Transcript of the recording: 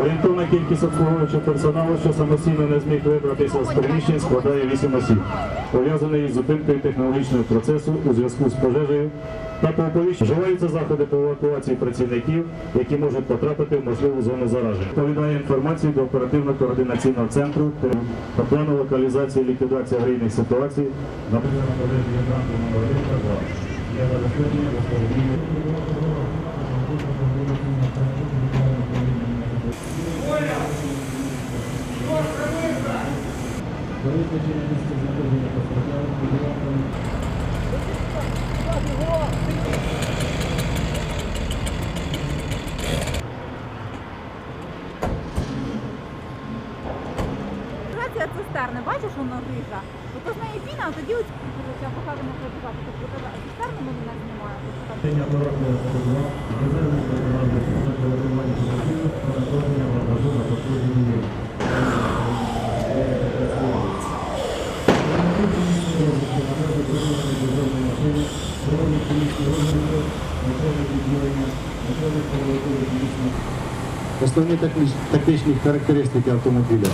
Орієнтовна кількість обслуговуючого персоналу, що самостійно не зміг вибратися з приміщень, складає 8 осіб, пов'язаний із зупинкою технологічного процесу у зв'язку з пожежею та по оповіщенню. Вживаються заходи по евакуації працівників, які можуть потрапити в можливу зону зараження. Повідає інформацію до оперативно-координаційного центру та плану локалізації і ліквідації аварійних ситуацій на пожежі номер 2. Ця цистерна, бачиш, воно грижа. Ото з неї піна, а тоді ось я покажемо працювати. Цистерну ми не знімаємо. Основні техніч- технічні характеристики автомобіля.